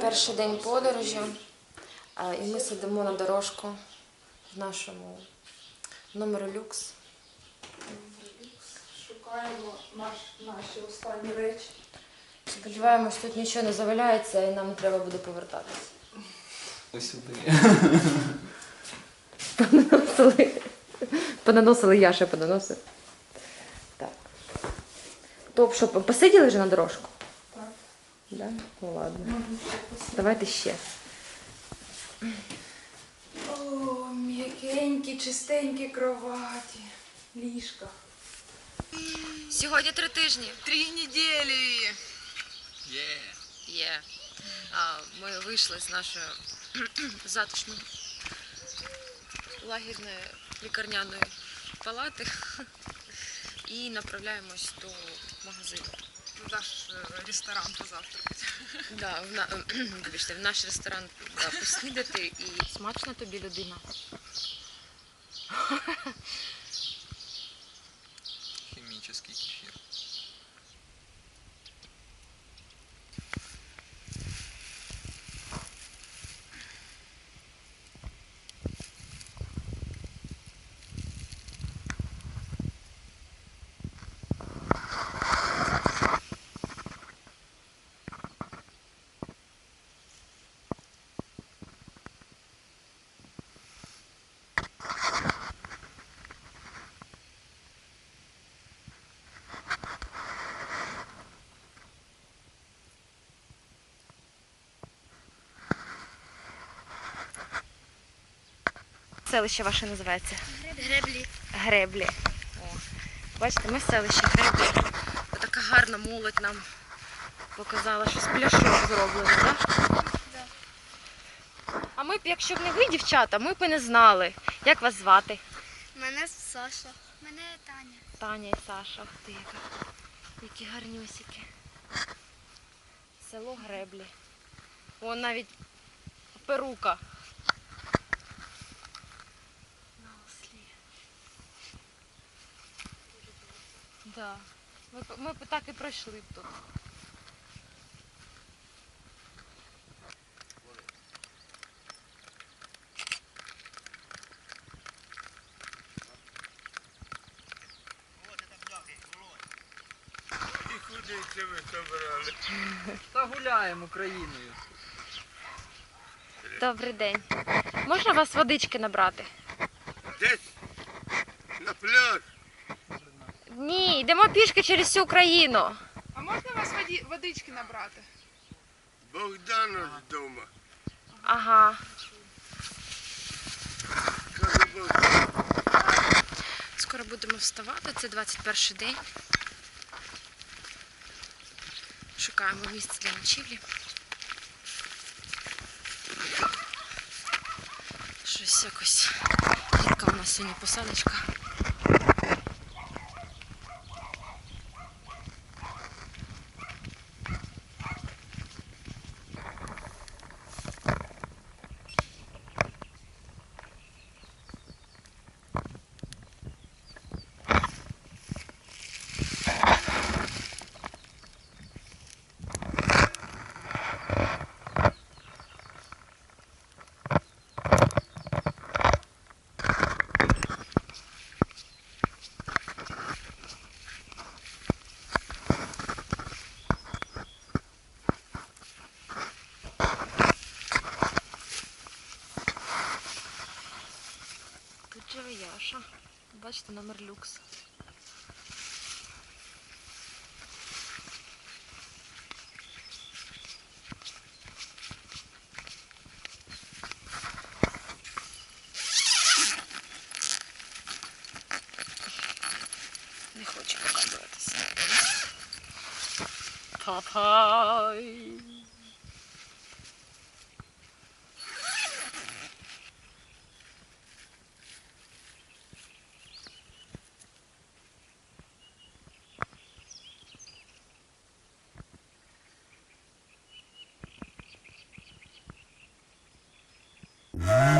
Перший день подорожі, і ми сидимо на дорожку в нашому номері люкс. Шукаємо наш, наші останні речі. Сподіваємось, тут нічого не заваляється і нам не треба буде повертатися. Ось сюди. Понаносили. Я ще понаносив. Так. Топ, що, посиділи вже на дорожку? Да? Ну ладно. Давайте ще. О, м'якенькі, чистенькі кроваті, ліжка. Сьогодні три тижні. Три недели. Є. А, ми вийшли з нашої затишної лагідної лікарняної палати і направляємось до магазину. В наш э, ресторан позавтракати. Да, в, на... вибачте, в наш ресторан да, поснідати і смачно тобі людина. Хімічний кефір. Селище ваше називається? Греблі. Греблі. О, бачите, ми селище Греблі. Така гарна молодь нам показала, що з пляшок зроблено, так? А ми б, якщо б не ви, дівчата, ми б і не знали. Як вас звати? Мене Саша. Мене Таня. Таня і Саша. Ух ти, яка. Які гарнюсики. Село Греблі. Вон навіть перука. Да. Ми, б- ми б так і пройшли б тут. Та гуляємо Україною. Добрий день. Можна вас водички набрати? Десь на пляж. Ні, йдемо пішки через всю Україну. А можна вас воді, водички набрати? Богдана вдома. Ага. Каже Богдан. Скоро будемо вставати, це 21 день. Шукаємо місце для ночівлі. Щось якось. Яка у нас сьогодні посадочка. Бачите, номер люкс. Не хочу показуватися. Папай. Yeah.